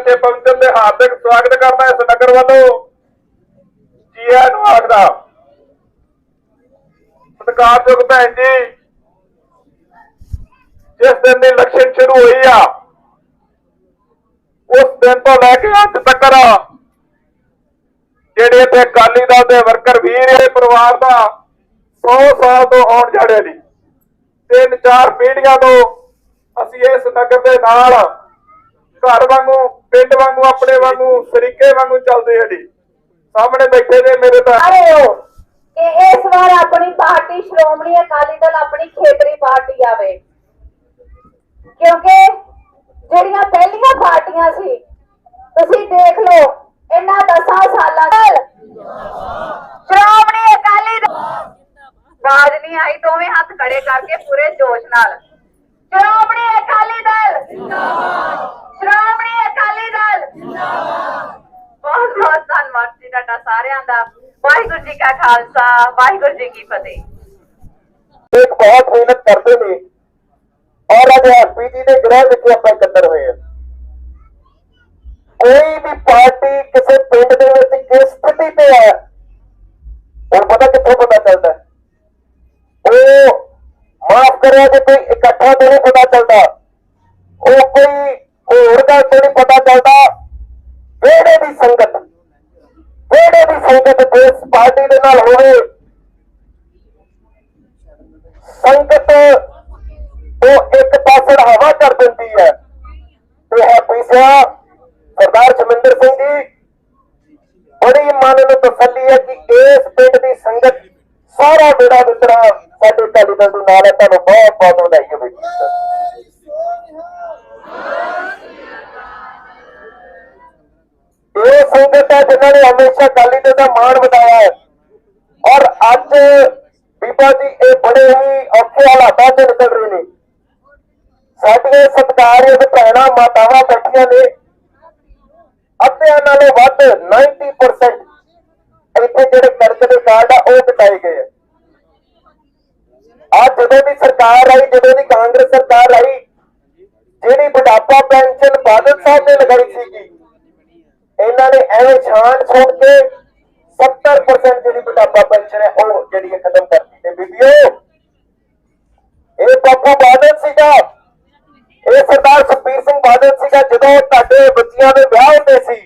ਇੱਥੇ ਪਹੁੰਚਣ ਦੇ ਹਾਰਦਿਕ ਸਵਾਗਤ ਕਰਦਾ ਇਸ ਨਗਰ ਵੱਲੋਂ। ਜੀ ਨੂੰ ਆਖਦਾ, ਸਤਿਕਾਰਯੋਗ ਭੈਣ ਜੀ, ਜਿਸ ਦਿਨ ਦੀ ਇਲੈਕਸ਼ਨ ਸ਼ੁਰੂ ਹੋਈ ਆ, ਉਸ ਦਿਨ ਤੋਂ ਲੈ ਕੇ ਅੱਜ ਤੱਕ ਜਿਹੜੇ ਇੱਥੇ ਅਕਾਲੀ ਦਲ ਦੇ ਵਰਕਰ ਵੀਰ ਇਹ ਪਰਿਵਾਰ ਦਾ 100 ਸਾਲ ਤੋਂ ਆਉਣ ਜਾੜੇ ਲਈ, ਤਿੰਨ ਚਾਰ ਪੀੜ੍ਹੀਆਂ ਤੋਂ ਅਸੀਂ ਇਸ ਨਗਰ ਦੇ ਨਾਲ ਘਰ ਵਾਂਗੂ ਪਿੰਡ ਵਾਂਗੂ, ਆਪਣੇ ਵਾਂਗੂ, ਸਰੀਕੇ ਵਾਂਗੂ ਚੱਲਦੇ ਆ ਜੀ। ਸਾਹਮਣੇ ਬੈਠੇ ਨੇ ਮੇਰੇ ਤਾਂ। ਰਹੇ ਹੋ ਕਿ ਇਸ ਵਾਰ ਆਪਣੀ ਪਾਰਟੀ, ਸ਼੍ਰੋਮਣੀ ਅਕਾਲੀ ਦਲ ਆਪਣੀ ਖੇਤਰੀ ਪਾਰਟੀ ਆਵੇ। ਕਿਉਂਕਿ ਜਿਹੜੀਆਂ ਪਹਿਲੀਆਂ ਪਾਰਟੀਆਂ ਸੀ, ਤੁਸੀਂ ਦੇਖ ਲਓ, ਇਹਨਾਂ 10 ਸਾਲਾਂ ਨਾਲ ਸ਼੍ਰੋਮਣੀ ਅਕਾਲੀ ਦਲ ਬਾਜ ਨਹੀਂ ਆਈ, ਦੋਵੇਂ ਹੱਥ ਖੜੇ ਕਰਕੇ ਪੂਰੇ ਜੋਸ਼ ਨਾਲ ਸ਼੍ਰੋਮਣੀ ਅਕਾਲੀ ਦਲ ਸ਼੍ਰੋਮਣੀ ਅਕਾਲੀ ਦਲ ਬਹੁਤ ਬਹੁਤ ਧੰਨਵਾਦ ਜੀ ਤੁਹਾਡਾ ਸਾਰਿਆਂ ਦਾ ਵਾਹਿਗੁਰੂ ਜੀ ਕਾ ਖਾਲਸਾ ਵਾਹਿਗੁਰੂ ਜੀ ਕੀ ਫਤਿਹ ਇੱਕ ਬਹੁਤ ਮਿਹਨਤ ਕਰਦੇ ਨੇ ਔਰ ਅੱਜ ਐਸਪੀ ਜੀ ਦੇ ਗ੍ਰਹਿ ਵਿੱਚ ਆਪਾਂ ਇਕੱਤਰ ਹੋਏ ਹਾਂ ਕੋਈ ਵੀ ਪਾਰਟੀ ਕਿਸੇ ਪਿੰਡ ਦੇ ਵਿੱਚ ਕਿਸ ਸਥਿਤੀ ਤੇ ਹੈ ਹੁਣ ਪਤਾ ਕਿੱਥੋਂ ਪਤਾ ਚੱਲਦਾ ਹੈ? ਉਹ ਮਾਫ ਕਰਿਆ ਜੇ ਕੋਈ ਇਕੱਠਾ ਤੇ ਨਹੀਂ ਪਤਾ ਚੱਲਦਾ ਉਹ ਕੋਈ ਹੋਰ ਦਾ ਤੇ ਨਹੀਂ ਪਤਾ ਚੱਲਦਾ ਵਿਹੜੇ ਦੀ ਸੰਗਤ ਵਿਹੜੇ ਦੀ ਸੰਗਤ ਜਿਸ ਪਾਰਟੀ ਦੇ ਨਾਲ ਹੋਵੇ। ਸੰਗਤ ਉਹ ਇੱਕ ਪਾਸੜ ਹਵਾ ਕਰ ਦਿੰਦੀ ਹੈ। ਤੇ ਹੈ ਪੀਸਿਆ ਸਰਦਾਰ ਜਮਿੰਦਰ ਸਿੰਘ ਜੀ, ਬੜੀ ਮਨ ਨੂੰ ਤਸੱਲੀ ਹੈ ਕਿ ਇਸ ਪਿੰਡ ਦੀ ਸੰਗਤ ਸਾਰਾ ਬੇੜਾ ਵਿਤਰਾ ਸਾਡੇ ਅਕਾਲੀ ਦਲ ਦੇ ਨਾਲ ਹੈ। ਤੁਹਾਨੂੰ ਬਹੁਤ ਬਹੁਤ ਵਧਾਈ ਹੋਵੇ ਜੀ ਇਹ ਸੰਗਤ ਹੈ ਜਿਨ੍ਹਾਂ ਨੇ ਹਮੇਸ਼ਾ ਅਕਾਲੀ ਦਲ ਦਾ ਮਾਣ ਵਧਾਇਆ ਹੈ। ਔਰ ਅੱਜ ਬੀਬਾ ਜੀ ਇਹ ਬੜੇ ਹੀ ਔਖੇ ਹਾਲਾਤਾਂ 'ਚ ਨਿਕਲ ਰਹੇ ਨੇ। ਸਾਡੀਆਂ ਸਤਿਕਾਰਯੋਗ ਭੈਣਾਂ, ਮਾਤਾਵਾਂ ਬੈਠੀਆਂ ਨੇ। ਅੱਧਿਆਂ ਨਾਲੋਂ ਵੱਧ 90% ਇੱਥੇ ਜਿਹੜੇ ਕਰਜ਼ ਦੇ ਕਾਰਡ ਆ ਗਏ ਜਦੋਂ ਦੀ ਸਰਕਾਰ ਆਈ, ਜਦੋਂ ਦੀ ਕਾਂਗਰਸ ਸਰਕਾਰ ਆਈ, ਜਿਹੜੀ ਬੁਢਾਪਾ ਪੈਨਸ਼ਨ ਬਾਦਲ ਸਾਹਿਬ ਨੇ ਲਗਾਈ ਸੀਗੀ ਇਹਨਾਂ ਨੇ ਐਵੇਂ ਛਾਣ ਛੋੜ ਕੇ 70% ਜਿਹੜੀ ਬੁਢਾਪਾ ਪੈਨਸ਼ਨ ਹੈ, ਉਹ ਜਿਹੜੀ ਹੈ ਖਤਮ ਕਰਤੀ ਤੇ ਬੀਬੀਓ, ਇਹ ਬਾਪੂ ਬਾਦਲ ਸੀਗਾ। ਇਹ ਸਰਦਾਰ ਸੁਖਬੀਰ ਸਿੰਘ ਬਾਦਲ ਸੀਗਾ, ਜਦੋਂ ਤੁਹਾਡੇ ਬੱਚਿਆਂ ਦੇ ਵਿਆਹ ਹੁੰਦੇ ਸੀ।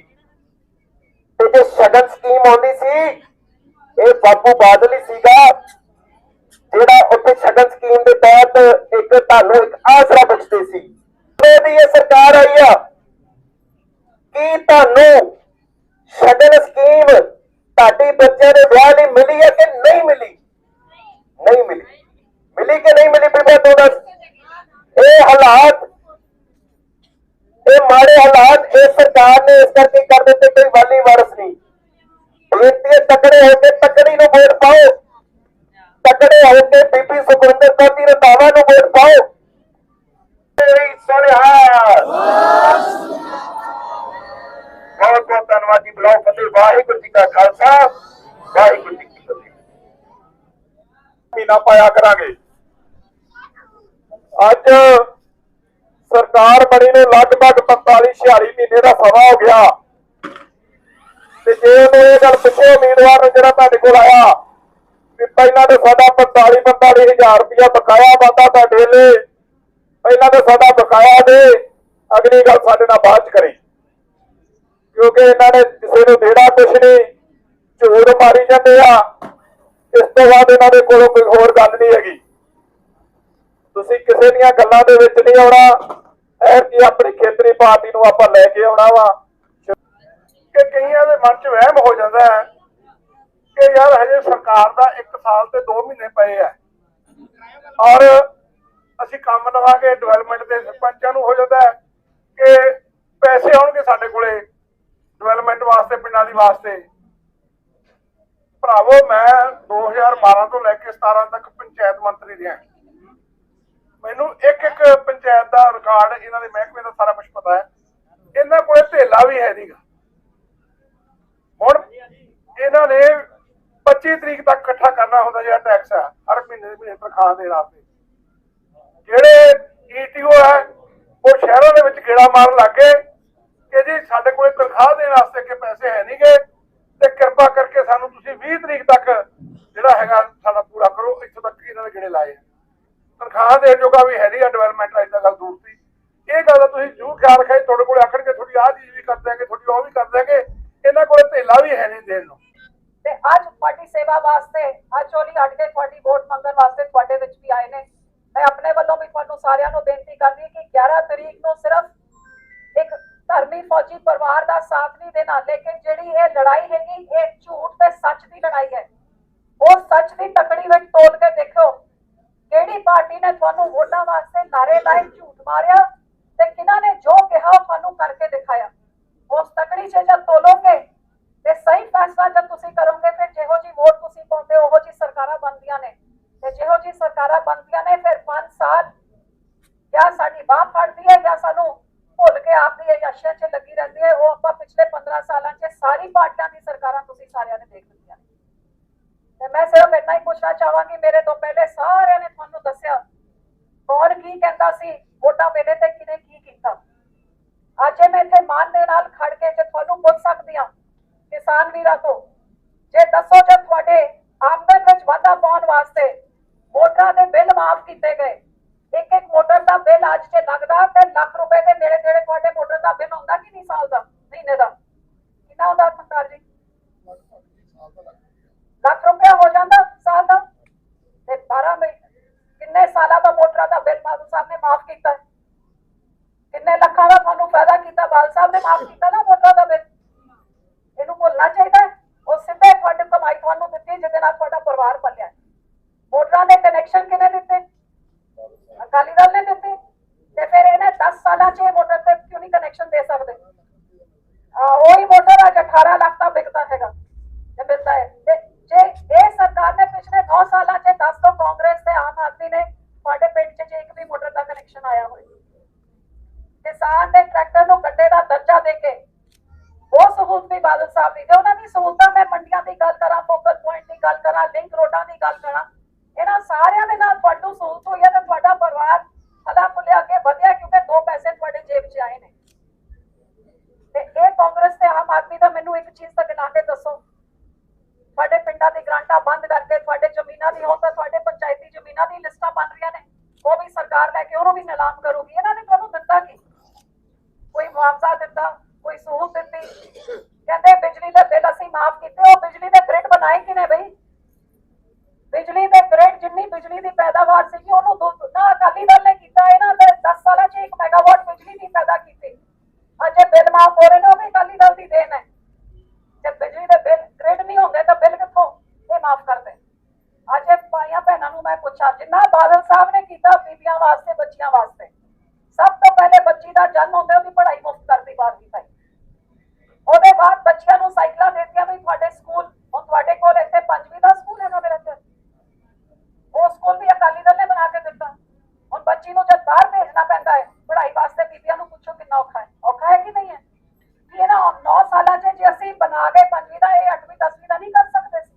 ਤੇ ਜੇ ਸ਼ਗਨ ਸਕੀਮ ਆਉਂਦੀ ਸੀ, ਇਹ ਬਾਪੂ ਬਾਦਲ ਹੀ ਸੀਗਾ, ਜਿਹੜਾ ਉੱਥੇ ਸ਼ਗਨ ਸਕੀਮ ਦੇ ਤਹਿਤ ਇੱਕ ਤੁਹਾਨੂੰ ਇੱਕ ਆਸਰਾ ਬਖਸ਼ਦੇ ਸੀ। ਇਹਦੀ ਇਹ ਸਰਕਾਰ ਆਈ ਆ। ਕੀ ਤੁਹਾਨੂੰ ਸ਼ਗਨ ਸਕੀਮ ਤੁਹਾਡੇ ਬੱਚਿਆਂ ਦੇ ਵਿਆਹ ਲਈ ਮਿਲੀ ਹੈ ਕਿ ਨਹੀਂ ਮਿਲੀ? ਨਹੀਂ ਮਿਲੀ। ਮਿਲੀ ਕਿ ਨਹੀਂ ਮਿਲੀ ਬੀਬਾ ਤੂੰ ਦੱਸ? ਇਹ ਹਾਲਾਤ, ਇਹ ਮਾੜੇ ਹਾਲਾਤ ਇਹ ਸਰਕਾਰ ਨੇ ਇਸ ਕਰਕੇ ਕਰ ਦਿੱਤੇ ਕੋਈ ਵਾਲੀ ਵਾਰਸ ਨਹੀਂ। ਬੇਨਤੀ ਤਕੜੇ ਹੋ ਕੇ ਤਕੜੀ ਨੂੰ ਵੋਟ ਪਾਓ। ਤਕੜੇ ਹੋ ਕੇ ਬੀਬੀ ਸੁਖਵਿੰਦਰ ਕੌਰ ਦੀ ਰਤਾਵਾ ਨੂੰ ਵੋਟ ਪਾਓ। ਤੇਰੀ ਸੋਹਣਾ ਬਹੁਤ ਬਹੁਤ ਧੰਨਵਾਦ ਜੀ। ਬਲਾਉ ਫਤਿਹ, ਵਾਹਿਗੁਰੂ ਜੀ ਕਾ ਖਾਲਸਾ, ਵਾਹਿਗੁਰੂ ਜੀ ਕੀ ਫਤਿਹ। ਮਹੀਨਾ ਪਾਇਆ ਕਰਾਂਗੇ। ਅੱਜ ਸਰਕਾਰ ਬਣੀ ਨੂੰ ਲਗਭਗ 45 46 ਮਹੀਨੇ ਦਾ ਸਮਾਂ ਹੋ ਗਿਆ। ਤੇ ਜੇ ਉਹਨੂੰ ਇਹ ਗੱਲ ਪੁੱਛੋ, ਉਮੀਦਵਾਰ ਨੂੰ ਜਿਹੜਾ ਤੁਹਾਡੇ ਕੋਲ ਆਇਆ ਵੀ ਪਹਿਲਾਂ ਤਾਂ ਸਾਡਾ 45 45 ਹਜ਼ਾਰ ਰੁਪਇਆ ਬਕਾਇਆ ਬੰਦਾ ਤੁਹਾਡੇ ਲਈ। ਪਹਿਲਾਂ ਤਾਂ ਸਾਡਾ ਬਕਾਇਆ ਦੇ। ਅਗਲੀ ਗੱਲ ਸਾਡੇ ਨਾਲ ਬਾਅਦ ਚ ਕਰੀ। ਕਿਉਂਕਿ ਇਹਨਾਂ ਨੇ ਕਿਸੇ ਨੂੰ ਦੇਣਾ ਕੁਛ ਨਹੀਂ, ਝੂਠ ਮਾਰੀ ਜਾਂਦੇ ਆ। ਇਸ ਤੋਂ ਬਾਅਦ ਇਹਨਾਂ ਦੇ ਕੋਲੋਂ ਕੋਈ ਹੋਰ ਗੱਲ ਨਹੀਂ ਹੈਗੀ। ਤੁਸੀਂ ਕਿਸੇ ਦੀਆਂ ਗੱਲਾਂ ਦੇ ਵਿੱਚ ਨਹੀਂ ਆਉਣਾ। ਐਰ ਕੀ ਆਪਣੀ ਖੇਤਰੀ ਪਾਰਟੀ ਨੂੰ ਆਪਾਂ ਲੈ ਕੇ ਆਉਣਾ ਵਾ। ਕਿ ਕਈਆਂ ਦੇ ਮਨ 'ਚ ਵਹਿਮ ਹੋ ਜਾਂਦਾ ਹੈ ਕਿ ਯਾਰ ਹਜੇ ਸਰਕਾਰ ਦਾ 1 ਸਾਲ ਤੇ 2 ਮਹੀਨੇ ਪਏ ਆ। ਔਰ ਅਸੀਂ ਕੰਮ ਲਵਾਂਗੇ ਡਿਵੈਲਪਮੈਂਟ ਦੇ ਸਰਪੰਚਾਂ ਨੂੰ ਹੋ ਜਾਂਦਾ ਹੈ ਕਿ ਪੈਸੇ ਆਉਣਗੇ ਸਾਡੇ ਕੋਲੇ। ਡਿਵੈਲਪਮੈਂਟ ਵਾਸਤੇ, ਪਿੰਡਾਂ ਦੀ ਵਾਸਤੇ। ਭਰਾਵੋ, ਮੈਂ 2012 ਤੋਂ ਲੈ ਕੇ 17 ਤੱਕ ਪੰਚਾਇਤ ਮੰਤਰੀ ਰਿਹਾ। ਮੈਨੂੰ ਇੱਕ ਇੱਕ ਪੰਚਾਇਤ ਦਾ ਰਿਕਾਰਡ ਇਹਨਾਂ ਦੇ ਮਹਿਕਮੇ ਦਾ ਸਾਰਾ ਕੁਝ ਪਤਾ ਹੈ। ਇਹਨਾਂ ਕੋਲੇ ਧੇਲਾ ਵੀ ਹੈ ਨਹੀਂਗਾ ਹੁਣ ਇਹਨਾਂ ਨੇ 25 ਤਰੀਕ ਤੱਕ ਇਕੱਠਾ ਕਰਨਾ ਹੁੰਦਾ ਜਿਹੜਾ ਟੈਕਸ ਹੈ, ਹਰ ਮਹੀਨੇ ਦੇ ਮਹੀਨੇ ਤਨਖਾਹ ਦੇ ਵਾਸਤੇ ਜਿਹੜੇ ਈਟੀਓ ਹੈ, ਉਹ ਸ਼ਹਿਰਾਂ ਦੇ ਵਿੱਚ ਗੇੜਾ ਮਾਰਨ ਲੱਗੇ ਕਿ ਜੀ, ਸਾਡੇ ਕੋਲੇ ਤਨਖਾਹ ਦੇਣ ਵਾਸਤੇ ਕਿ ਪੈਸੇ ਹੈ ਨਹੀਂਗੇ ਤੇ ਕਿਰਪਾ ਕਰਕੇ ਸਾਨੂੰ ਤੁਸੀਂ 20 ਤਰੀਕ ਤੱਕ ਜਿਹੜਾ ਹੈਗਾ ਸਾਡਾ ਪੂਰਾ ਕਰੋ, ਇੱਥੋਂ ਤੱਕ ਇਹਨਾਂ ਨੇ ਗਿਣੇ ਲਾਏ। ਤਨਖਾਹ ਦੇਣ ਜੋਗਾ ਵੀ ਹੈ ਨਹੀਂ ਡਿਵੈਲਪਮੈਂਟ ਅੱਜ ਗੱਲ ਦੂਰ ਸੀ। ਇਹ ਗੱਲ ਤੁਸੀਂ ਜ਼ਰੂਰ ਖਿਆਲ ਰੱਖਿਆ ਤੁਹਾਡੇ ਕੋਲ ਆਖਣਗੇ ਤੁਹਾਡੀ ਆਹ ਚੀਜ਼ ਵੀ ਕਰ ਦਿਆਂਗੇ, ਤੁਹਾਡੀ ਉਹ ਵੀ ਕਰ ਦਿਆਂਗੇ, ਇਹਨਾਂ ਕੋਲੇ ਧੇਲਾ ਵੀ ਹੈ ਨਹੀਂ ਦੇਣ ਨੂੰ। ਤੇ ਅੱਜ ਤੁਹਾਡੀ ਸੇਵਾ ਵਾਸਤੇ, ਅੱਜ ਚੋਲੀ ਹਟ ਕੇ ਤੁਹਾਡੀ ਵੋਟ ਮੰਗਣ ਵਾਸਤੇ ਤੁਹਾਡੇ ਵਿੱਚ ਵੀ ਆਏ ਨੇ। ਮੈਂ ਆਪਣੇ ਵੱਲੋਂ ਵੀ ਤੁਹਾਨੂੰ ਸਾਰਿਆਂ ਨੂੰ ਬੇਨਤੀ ਕਰਦੀ ਕਿ 11 ਤਰੀਕ ਨੂੰ ਸਿਰਫ ਫੌਜੀ ਪਰਿਵਾਰ ਦਾ ਸਾਥ ਨਹੀਂ ਦੇਣਾ, ਲੇਕਿਨ ਜਿਹੜੀ ਇਹ ਲੜਾਈ ਹੈਗੀ, ਇਹ ਝੂਠ ਤੇ ਸੱਚ ਦੀ ਲੜਾਈ ਹੈ। ਉਹ ਸੱਚ ਦੀ ਤਕੜੀ ਵਿੱਚ ਤੋਲ ਕੇ ਦੇਖੋ, ਕਿਹੜੀ ਪਾਰਟੀ ਨੇ ਤੁਹਾਨੂੰ ਵੋਟਾਂ ਵਾਸਤੇ ਨਾਰੇ ਲਾਏ, ਝੂਠ ਮਾਰਿਆ ਤੇ ਕਿਹਨਾਂ ਨੇ ਜੋ ਕਿਹਾ ਤੁਹਾਨੂੰ ਕਰਕੇ ਦਿਖਾਇਆ? ਉਸ ਤਕੜੀ 'ਚ ਜਦ ਤੋਲੋਗੇ ਤੇ ਸਹੀ ਫੈਸਲਾ ਜਦ ਤੁਸੀਂ ਕਰੋਗੇ, ਫਿਰ ਜਿਹੋ ਜੀ ਵੋਟ ਤੁਸੀਂ ਪਾਉਂਦੇ ਹੋ, ਉਹੋ ਜੀ ਸਰਕਾਰਾਂ ਬਣਦੀਆਂ ਨੇ। ਤੇ ਜਿਹੋ ਜੀ ਸਰਕਾਰਾਂ ਬਣਦੀਆਂ ਨੇ, ਫਿਰ 5 ਸਾਲ ਜਾਂ ਸਾਡੀ ਬਾਹ ਫੜਦੀ ਹੈ ਜਾਂ ਸਾਨੂੰ ਭੁੱਲ ਕੇ ਆਪਦੀ ਇਹ ਯਸ਼ਾ 'ਚ ਲੱਗੀ ਰਹਿੰਦੀ ਹੈ, ਉਹ ਆਪਾਂ ਪਿਛਲੇ 15 ਸਾਲਾਂ 'ਚ ਸਾਰੀ ਪਾਰਟੀਆਂ ਦੀ ਸਰਕਾਰਾਂ ਤੁਸੀਂ ਸਾਰਿਆਂ ਨੇ ਦੇਖ ਲਿੱਤੀਆਂ ਤੇ ਮੈਂ ਸਿਰਫ ਇੰਨਾ ਹੀ ਪੁੱਛਣਾ ਚਾਹਾਂਗੀ, ਮੇਰੇ ਤੋਂ ਪਹਿਲੇ ਸਾਰਿਆਂ ਨੇ ਤੁਹਾਨੂੰ ਦੱਸਿਆ, ਕੌਣ ਕੀ ਕਹਿੰਦਾ ਸੀ, ਵੋਟਾਂ ਵੇਲੇ ਤੇ ਕਿਨੇ ਕੀ ਕੀਤਾ। ਅੱਜ ਮੈਂ ਇੱਥੇ ਮਾਨ ਦੇ ਨਾਲ ਖੜ ਕੇ ਜੇ ਤੁਹਾਨੂੰ ਪੁੱਛ ਸਕਦੀ ਹਾਂ, ਕਿਸਾਨ ਵੀਰਾਂ ਤੋਂ, ਜੇ ਦੱਸੋ ਜੇ ਤੁਹਾਡੇ ਆਮਦਨ ਵਿੱਚ ਵਾਧਾ ਪਾਉਣ ਵਾਸਤੇ ਮੋਟਰਾਂ ਦੇ ਬਿੱਲ ਮਾਫ ਕੀਤੇ ਗਏ ਇੱਕ ਇੱਕ ਮੋਟਰ ਦਾ ਬਿੱਲ ਅੱਜ ਜੇ ਲੱਗਦਾ, ਤੇ ਲੱਖ ਰੁਪਏ ਦੇ ਨੇੜੇ ਨੇੜੇ ਤੁਹਾਡੇ ਮੋਟਰ ਦਾ ਬਿੱਲ ਹੁੰਦਾ ਕਿ ਨਹੀਂ ਸਾਲ ਦਾ, ਮਹੀਨੇ ਦਾ? ਕਿੰਨਾ ਹੁੰਦਾ ਸਰਕਾਰ ਜੀ? ਲੱਖ ਰੁਪਇਆ ਹੋ ਜਾਂਦਾ ਸਾਲ ਦਾ? ਤੇ 12 ਮਹੀਨੇ ਕਿੰਨੇ ਸਾਲਾਂ ਦਾ ਮੋਟਰਾਂ ਦਾ ਬਿੱਲ ਮਾਦੂ ਸਾਹਿਬ ਨੇ ਮਾਫ ਕੀਤਾ? ਹੈ? ਕਿੰਨੇ ਲੱਖਾਂ ਦਾ ਤੁਹਾਨੂੰ ਫਾਇਦਾ ਕੀਤਾ? ਬਾਲ ਸਾਹਿਬ ਨੇ ਮਾਫ ਕੀਤਾ ਨਾ ਮੋਟਰਾਂ ਦਾ ਬਿੱਲ? ਇਹਨੂੰ ਭੁੱਲਣਾ ਚਾਹੀਦਾ ਉਹ ਸਿੱਧੇ ਤੁਹਾਡੇ ਕਮਾਈ ਤੁਹਾਨੂੰ ਦਿੱਤੀ, ਜਿਹਦੇ ਨਾਲ ਤੁਹਾਡਾ ਪਰਿਵਾਰ ਪਲਿਆ ਮੋਟਰਾਂ ਦੇ ਕਨੈਕਸ਼ਨ ਕਿਹਨੇ ਦਿੱਤੇ? ਅਕਾਲੀ ਦਲ ਨੇ ਦਿੱਤੇ ਤੇ ਫਿਰ ਇਹਨੇ 10 ਸਾਲਾਂ 'ਚ ਇਹ ਮੋਟਰ ਤੇ ਕਿਉਂ ਨਹੀਂ ਕਨੈਕਸ਼ਨ ਦੇ ਸਕਦੇ? ਉਹੀ ਮੋਟਰ ਅੱਜ 18 ਲੱਖ ਕਾਂਗਰਸ ਆਮ ਆਦਮੀ ਦਾ ਮੈਨੂੰ ਇੱਕ ਚੀਜ਼ ਤਾਂ ਗਿਣਾ ਕੇ ਦੱਸੋ। ਤੁਹਾਡੇ ਪਿੰਡਾਂ ਦੀ ਗ੍ਰਾਂਟਾਂ ਬੰਦ ਕਰਕੇ, ਤੁਹਾਡੇ ਜ਼ਮੀਨਾਂ ਦੀ ਹੁਣ ਤਾਂ ਤੁਹਾਡੇ ਪੰਚਾਇਤੀ ਜ਼ਮੀਨਾਂ ਦੀ ਲਿਸਟਾਂ ਬਣ ਰਹੀਆਂ ਨੇ। ਉਹ ਵੀ ਸਰਕਾਰ ਲੈ ਕੇ ਉਹਨੂੰ ਵੀ ਨਿਲਾਮ ਕਰੂਗੀ। ਇਹਨਾਂ ਨੇ ਤੁਹਾਨੂੰ ਦਿੱਤਾ ਕੀ? ਕੋਈ ਮੁਆਵਜ਼ਾ ਦਿੱਤਾ, ਕੋਈ ਸਹੂਲਤ ਦਿੱਤੀ। ਕਹਿੰਦੇ ਬਿਜਲੀ ਦੇ ਬਿੱਲ ਅਸੀਂ ਮਾਫ ਕੀਤੇ, ਉਹ ਬਿਜਲੀ ਦੇ ਗ੍ਰਿਡ ਬਣਾਏ ਕਿਨੇ ਬਈ? ਬਿਜਲੀ ਦੇ ਗ੍ਰਿਡ ਜਿੰਨੀ ਬਿਜਲੀ ਦੀ ਪੈਦਾਵਾਰ ਸੀ ਉਹਨੂੰ ਦੋ- ਨਾ ਅਕਾਲੀ ਦਲ ਨੇ ਕੀਤਾ, ਇਹਨਾਂ ਦੇ 10 ਸਾਲਾਂ 'ਚ 1 ਮੈਗਾਵਾਟ ਬਿਜਲੀ ਦੀ ਪੈਦਾ ਕੀਤੀ। ਅਜੇ ਬਿੱਲ ਮਾਫ ਹੋ ਰਹੇ ਨੇ, ਉਹ ਵੀ ਅਕਾਲੀ ਦਲ ਦੇਣ ਹੈ ਜੇ ਬਿਜਲੀ ਦੇ ਬਿੱਲ ਗ੍ਰਿਡ ਨਹੀਂ ਹੁੰਦੇ ਤਾਂ ਬਿੱਲ ਕਿੱਥੋਂ? ਇਹ ਮਾਫ ਕਰਦੇ ਅੱਜ ਇਹ ਭਾਈਆਂ ਭੈਣਾਂ ਨੂੰ ਮੈਂ ਪੁੱਛਾਂ, ਜਿੰਨਾ ਬਾਦਲ ਸਾਹਿਬ ਨੇ ਕੀਤਾ ਬੀਬੀਆਂ ਵਾਸਤੇ, ਬੱਚੀਆਂ ਵਾਸਤੇ, ਸਭ ਤੋਂ ਪਹਿਲੇ ਬੱਚੀ ਦਾ ਜਨਮ ਹੁੰਦਾ, ਉਹਦੀ ਪੜ੍ਹਾਈ ਮੁਫਤ ਕਰਦੀ ਬਾਰਵੀਂ ਤਾਈਂ ਉਹਦੇ ਬਾਅਦ ਬੱਚਿਆਂ ਨੂੰ ਸਾਈਕਲਾਂ ਦੇ ਦਿੱਤੀਆਂ ਵੀ ਤੁਹਾਡੇ ਸਕੂਲ ਹੁਣ ਤੁਹਾਡੇ ਕੋਲ ਇੱਥੇ ਪੰਜਵੀਂ ਦਾ ਸਕੂਲ ਹੈਗਾ ਮੇਰੇ ਇੱਥੇ ਉਹ ਸਕੂਲ ਵੀ ਅਕਾਲੀ ਦਲ ਨੇ ਬਣਾ ਕੇ ਦਿੱਤਾ ਹੁਣ ਬੱਚੀ ਨੂੰ ਜਦ ਬਾਹਰ ਭੇਜਣਾ ਪੈਂਦਾ ਹੈ ਪੜ੍ਹਾਈ ਵਾਸਤੇ ਬੀਬੀਆਂ ਨੂੰ ਪੁੱਛੋ ਕਿੰਨਾ ਔਖਾ ਹੈ ਔਖਾ ਹੈ ਕਿ ਨਹੀਂ ਹੈ ਕਿ ਇਹ ਨਾ 9 ਸਾਲਾਂ 'ਚ ਜੇ ਅਸੀਂ ਬਣਾ ਕੇ ਪੰਜਵੀਂ ਦਾ ਇਹ 8ਵੀਂ 10ਵੀਂ ਦਾ ਨਹੀਂ ਕਰ ਸਕਦੇ ਸੀ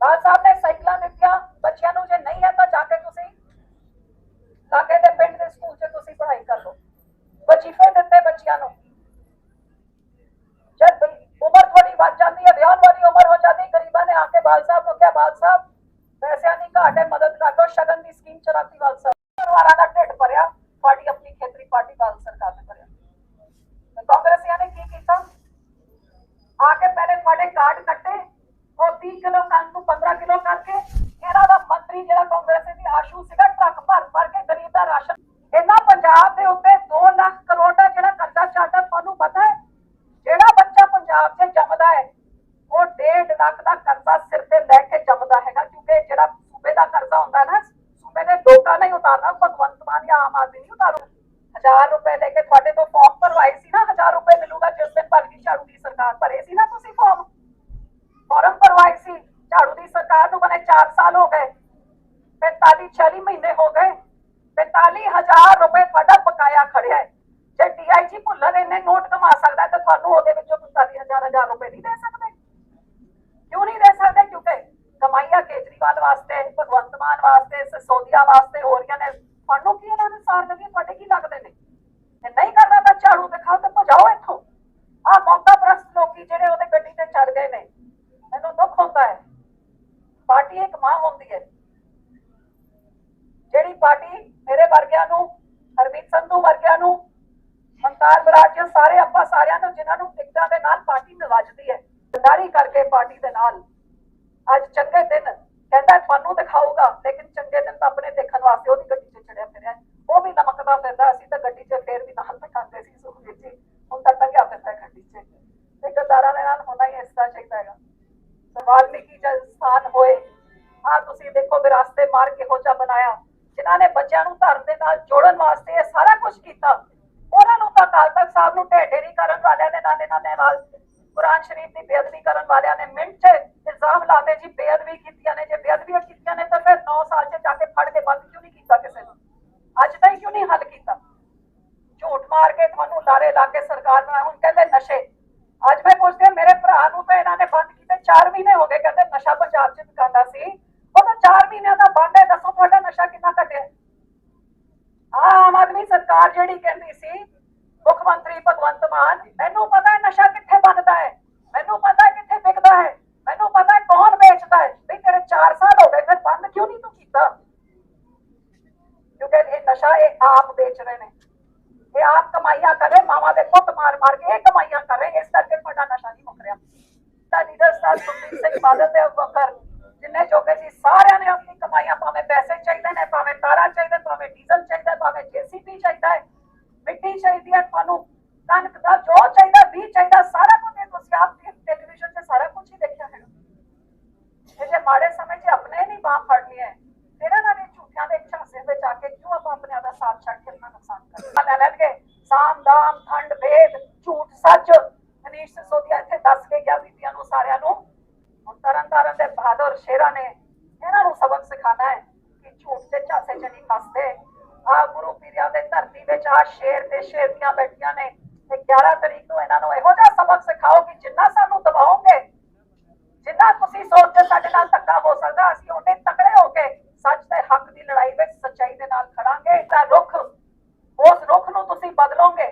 ਬਾਲ ਸਾਹਿਬ ਨੇ ਸਾਈਕਲਾਂ ਦਿੱਤੀਆਂ ਬੱਚਿਆਂ ਨੂੰ ਜੇ ਨਹੀਂ ਹੈ ਤਾਂ ਜਾ ਕੇ ਤੁਸੀਂ ਲਾਗੇ ਦੇ ਪਿੰਡ ਦੇ ਸਕੂਲ 'ਚ ਤੁਸੀਂ ਪੜ੍ਹਾਈ ਕਰ ਲਓ ਵਜ਼ੀਫੇ ਦਿੱਤੇ ਬੱਚਿਆਂ ਨੂੰ ਜਦ ਬਈ ਉਮਰ ਥੋੜੀ ਵੱਧ ਜਾਂਦੀ ਹੈ ਵਿਆਹ ਵਾਲੀ ਉਮਰ ਹੋ ਜਾਂਦੀ ਗਰੀਬਾਂ ਨੇ ਆ ਕੇ ਬਾਲ ਸਾਹਿਬ ਨੂੰ ਕਿਹਾ ਬਾਲ ਸਾਹਿਬ ਪੈਸਿਆਂ ਦੀ ਘਾਟ ਹੈ ਮਦਦ ਕਰ ਦਿਓ ਸ਼ਗਨ ਦੀ ਸਕੀਮ ਚਲਾਤੀ ਬਾਲ ਸਾਹਿਬ ਪਰਿਵਾਰਾਂ ਦਾ ਢਿੱਡ ਭਰਿਆ ਤੁਹਾਡੀ ਆਪਣੀ ਖੇਤਰੀ ਪਾਰਟੀ ਬਾਲ ਸਰਕਾਰ ਨੇ ਭਰਿਆ ਤੇ ਕਾਂਗਰਸੀਆਂ ਨੇ ਕੀ ਕੀਤਾ ਆ ਕੇ ਪਹਿਲੇ ਤੁਹਾਡੇ ਕਾਰਡ ਕੱਟੇ ਉਹ 30 ਕਿਲੋ ਕਣਕ ਨੂੰ 15 ਕਿਲੋ ਕਰਕੇ ਇਹਨਾਂ ਦਾ ਮੰਤਰੀ ਜਿਹੜਾ ਕਾਂਗਰਸ ਦੀ ਆਸ਼ੂ ਸੀਗਾ ਗਈ ਭਰੇ ਸੀ ਨਾ ਤੁਸੀਂ ਫਾਰਮ ਫਾਰਮ ਭਰਵਾਈ ਸੀ। ਝਾੜੂ ਦੀ ਸਰਕਾਰ ਨੂੰ ਬਣੇ 4 ਸਾਲ ਹੋ ਗਏ। 45 40 ਮਹੀਨੇ ਹੋ ਗਏ। 45000 ਰੁਪਏ ਤੁਹਾਡਾ ਬਕਾਇਆ ਖੜਿਆ ਹੈ। ਜੇ ਡੀਆਈਜੀ ਭੁੱਲਰ ਇਹਨੇ ਨੋਟ ਕਮਾ ਸਕਦਾ ਤਾਂ ਤੁਹਾਨੂੰ ਉਹਦੇ ਵਿੱਚੋਂ 45000 ਰੁਪਏ ਨਹੀਂ ਦੇ ਸਕਦੇ। ਕਿਉਂ ਨਹੀਂ ਦੇ ਸਕਦੇ? ਕਿਉਂਕਿ ਕਮਾਈਆਂ ਕੇਜਰੀਵਾਲ ਵਾਸਤੇ, ਭਗਵੰਤ ਮਾਨ ਵਾਸਤੇ, ਸਸੋਦੀਆ ਵਾਸਤੇ ਹੋ ਰਹੀਆਂ ਨੇ। ਤੁਹਾਨੂੰ ਕੀ ਇਹਨਾਂ ਦੇ ਸਾਰ ਲੱਗੇ ਤੁਹਾਡੇ ਕੀ ਲੱਗਦੇ ਨੇ? ਜੇ ਨਹੀਂ ਕਰਨਾ ਤਾਂ ਝਾੜੂ ਦਿਖਾਓ ਤੇ ਭਜਾਓ ਸੀ ਜਿਹੜੇ ਉਹਦੇ ਗੱਡੀ ਤੇ ਚੜ ਗਏ ਨੇ, ਮੈਨੂੰ ਦੁੱਖ ਹੁੰਦਾ ਹੈ। ਪਾਰਟੀ ਇੱਕ ਮਾਂ ਹੁੰਦੀ ਹੈ। ਜਿਹੜੀ ਪਾਰਟੀ ਮੇਰੇ ਵਰਗਿਆਂ ਨੂੰ, ਹਰਮੀਤ ਸੰਧੂ ਵਰਗਿਆਂ ਨੂੰ ਸੰਤਾਰ ਬਰਾਜ ਸਾਰੇ ਆਪਾਂ ਸਾਰਿਆਂ ਨੂੰ, ਜਿਨ੍ਹਾਂ ਨੂੰ ਟਿਕਟਾਂ ਦੇ ਨਾਲ ਪਾਰਟੀ ਨਵਾਜਦੀ ਹੈ ਸਰਦਾਰੀ ਕਰਕੇ ਪਾਰਟੀ ਦੇ ਨਾਲ। ਅੱਜ ਚੰਗੇ ਦਿਨ, ਕਹਿੰਦਾ ਤੁਹਾਨੂੰ ਦਿਖਾਊਗਾ, ਲੇਕਿਨ ਚੰਗੇ ਦਿਨ ਤਾਂ ਆਪਣੇ ਦੇਖਣ ਵਾਸਤੇ ਉਹਦੀ ਗੱਡੀ 'ਚ ਚੜਿਆ ਫਿਰਿਆ ਉਹ ਵੀ ਲਮਕਦਾ ਫਿਰਦਾ, ਅਸੀਂ ਤਾਂ ਗੱਡੀ 'ਚ ਫੇਰ ਵੀ ਬਣਾਇਆ। ਜਿਨ੍ਹਾਂ ਨੇ ਬੱਚਿਆਂ ਨੂੰ ਧਰਮ ਦੇ ਨਾਲ ਜੋੜਨ ਵਾਸਤੇ ਇਹ ਸਾਰਾ ਕੁਝ ਕੀਤਾ। ਉਹਨਾਂ ਨੂੰ ਤਾਂ ਅਕਾਲ ਤਖਤ ਸਾਹਿਬ ਨੂੰ ਢੇਢੇਰੀ ਕਰਨ ਵਾਲਿਆਂ ਨੇ ਨਾਨੇ ਨਾਨੇ ਨਾਲ ਕੁਰਾਨ ਸ਼ਰੀਫ ਦੀ ਬੇਅਦਬੀ ਕਰਨ ਵਾਲਿਆਂ ਨੇ ਮਿੰਟ 'ਚ ਇਲਜ਼ਾਮ ਲਾਤੇ ਜੀ, ਬੇਅਦਬੀ ਕੀਤੀਆਂ ਨੇ, ਜੇ ਬੇਅਦਬੀਆਂ ਕੀਤੀਆਂ ਨੇ ਤਾਂ ਫਿਰ 9 ਸਾਲ 'ਚ ਜਾ ਕੇ ਫੜ ਕੇ ਬੰਦ ਕਿਉਂ ਨਹੀਂ ਕੀਤਾ ਕਿਸੇ ਨੂੰ? ਅੱਜ ਤਾਈਂ ਕਿਉਂ ਨਹੀਂ ਹੱਲ ਕੀਤਾ? ਝੂਠ ਮਾਰ ਕੇ ਤੁਹਾਨੂੰ ਲਾਰੇ ਲਾ ਕੇ ਸਰਕਾਰ ਨਾਲ ਹੁਣ ਕਹਿੰਦੇ ਨਸ਼ੇ। ਅੱਜ ਮੈਂ ਪੁੱਛਦੇ ਮੇਰੇ ਭਰਾ ਨੂੰ ਤਾਂ ਇਹਨਾਂ ਨੇ ਬੰਦ ਕੀਤੇ। 4 ਮਹੀਨੇ ਹੋ ਗਏ ਕਹਿੰਦੇ ਨਸ਼ਾ ਪੰਜਾਬ 'ਚ ਦੁਕਾਨਾਂ ਸੀ। ਉਹ ਤਾਂ 4 ਮਹੀਨਿਆਂ ਦਾ ਬੰਦ ਹੈ, ਦੱਸੋ ਤੁਹਾਡਾ ਨਸ਼ਾ ਕਿੰਨਾ ਘਟਿਆ ਆਮ ਆਦਮੀ ਸਰਕਾਰ ਜਿਹੜੀ ਕਹਿੰਦੀ ਸੀ, ਮੁੱਖ ਮੰਤਰੀ ਭਗਵੰਤ ਮਾਨ, ਮੈਨੂੰ ਪਤਾ ਹੈ ਨਸ਼ਾ ਕਿੱਥੇ ਬਣਦਾ ਹੈ, ਮੈਨੂੰ ਪਤਾ ਹੈ ਕਿੱਥੇ ਵਿਕਦਾ ਹੈ, ਮੈਨੂੰ ਪਤਾ ਹੈ ਕੌਣ ਵੇਚਦਾ ਹੈ। ਵੀ ਤੇਰੇ 4 ਸਾਲ ਹੋ ਗਏ, ਫਿਰ ਬੰਦ ਕਿਉਂ ਨਹੀਂ ਤੂੰ ਕੀਤਾ? ਕਿਉਂਕਿ ਇਹ ਨਸ਼ਾ ਇਹ ਆਪ ਵੇਚ ਰਹੇ ਨੇ। ਇਹ ਆਪ ਕਮਾਈਆਂ ਕਰੇ ਮਾਵਾ ਦੇ ਪੁੱਤ ਮਾਰ ਮਾਰ ਕੇ ਇਹ ਕਮਾਈਆਂ ਕਰੇ ਇਸ ਕਰਕੇ ਤੁਹਾਡਾ ਨਸ਼ਾ ਨਹੀਂ ਮੁੱਕ ਰਿਹਾ। ਤਾਂ ਲੀਡਰ ਸਾਹਿਬ ਸੁਖਬੀਰ ਸਿੰਘ ਬਾਦਲ ਦੇ ਬਕਰ ਜਿੰਨੇ ਜੋਗੇ ਸੀ ਸਾਰਿਆਂ ਨੇ ਆਪਣੀ ਕਮਾਈਆਂ ਭਾਵੇਂ ਪੈਸੇ ਚਾਹੀਦੇ ਨੇ ਭਾਵੇਂ ਤਾਰਾਂ ਚਾਹੀਦੇ ਭਾਵੇਂ ਡੀਜ਼ਲ ਚਾਹੀਦਾ ਭਾਵੇਂ ਜੀਸੀਪੀ ਚਾਹੀਦਾ ਹੈ ਮਿੱਟੀ ਚਾਹੀਦੀ ਹੈ ਤੁਹਾਨੂੰ ਕਣਕ ਦਾ ਜੋ ਚਾਹੀਦਾ ਵੀ ਚਾਹੀਦਾ ਸਾਰਾ ਕੁਝ ਇਹ ਤੁਸੀਂ ਆਪ ਟੈਲੀਵਿਜ਼ਨ ਤੇ ਸਾਰਾ ਕੁਝ ਹੀ ਦੇਖਿਆ ਹੈਗਾ ਇਹ ਜੇ ਮਾੜੇ ਸਮੇਂ 'ਚ ਆਪਣੇ ਨਹੀਂ ਬਾਹ ਫੜਨੀ ਹੈ ਤੇਰਾ ਨਾਲ ਇਹ ਝੂਠਿਆਂ ਦੇ ਝਾਂਸੇ ਵਿੱਚ ਆ ਕੇ ਕਿਉਂ ਆਪਾਂ ਆਪਣੇ ਦਾ ਸਾਥ ਛੱਡ ਕੇ ਆਪਣਾ ਨੁਕਸਾਨ ਕਰਨਾ ਲੈ ਲੈਣਗੇ ਸਾਮ ਦਾਮ ਠੰਡ ਭੇਦ ਝੂਠ ਸੱਚ ਅਨੀਸ਼ ਸਿਸੋਦੀਆ ਇੱਥੇ ਦੱਸ ਕੇ ਗਿਆ ਬੀਬੀਆਂ ਨੂੰ ਸਾਰਿਆਂ ਨੂੰ। ਹੁਣ ਤਰਨ ਤਾਰਨ ਦੇ ਬਹਾਦਰ ਸ਼ੇਰਾਂ ਨੇ ਇਹਨਾਂ ਨੂੰ ਸਬਕ ਸਿਖਾਣਾ ਹੈ ਕਿ ਝੂਠ ਦੇ ਝਾਂਸੇ 'ਚ ਨਹੀਂ ਫਸਦੇ। ਆ ਗੁਰੂ ਪੀਰਿਆਂ ਦੇ ਧਰਤੀ ਵਿੱਚ ਆ ਸ਼ੇਰ ਤੇ ਸ਼ੇਰਨੀਆਂ ਬੈਠੀਆਂ ਨੇ ਤੇ 11 ਤਰੀਕ ਨੂੰ ਇਹਨਾਂ ਨੂੰ ਇਹੋ ਜਿਹਾ ਸਬਕ ਸਿਖਾਓ ਕਿ ਜਿੰਨਾ ਸਾਨੂੰ ਦਬਾਓਗੇ, ਜਿੰਨਾ ਤੁਸੀਂ ਸੋਚਦੇ ਸਾਡੇ ਨਾਲ ਧੱਕਾ ਹੋ ਸਕਦਾ, ਅਸੀਂ ਉਹਨੇ ਤਕੜੇ ਹੋ ਕੇ ਸੱਚ ਤੇ ਹੱਕ ਦੀ ਲੜਾਈ ਵਿੱਚ ਸੱਚਾਈ ਦੇ ਨਾਲ ਖੜਾਂਗੇ। ਤਾਂ ਰੁੱਖ, ਉਸ ਰੁੱਖ ਨੂੰ ਤੁਸੀਂ ਬਦਲੋਗੇ।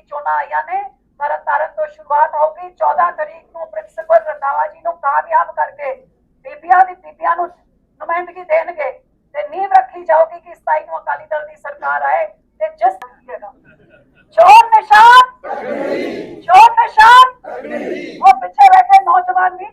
27 ਚੋਣਾਂ ਆਈਆਂ ਨੇ। ਤਰਨ ਤੋਂ ਸ਼ੁਰੂਆਤ ਹੋਊਗੀ 14 ਤਰੀਕ ਨੂੰ ਪ੍ਰਿੰਸੀਪਲ ਰੰਧਾਵਾ ਜੀ ਨੂੰ ਕਾਮਯਾਬ ਕਰਕੇ ਬੀਬੀਆਂ ਦੀ ਬੀਬੀਆਂ ਨੂੰ ਨੁਮਾਇੰਦਗੀ ਦੇਣਗੇ ਤੇ ਨੀਂਵ ਰੱਖੀ ਜਾਊਗੀ ਕਿ 27 ਨੂੰ ਅਕਾਲੀ ਦਲ ਦੀ ਸਰਕਾਰ ਆਏ ਤੇ ਜਿਸ ਚੋਣ ਨਿਸ਼ਾਨ ਚੋਣ ਨਿਸ਼ਾਨ, ਉਹ ਪਿੱਛੇ ਬੈਠੇ ਨੌਜਵਾਨ ਨਹੀਂ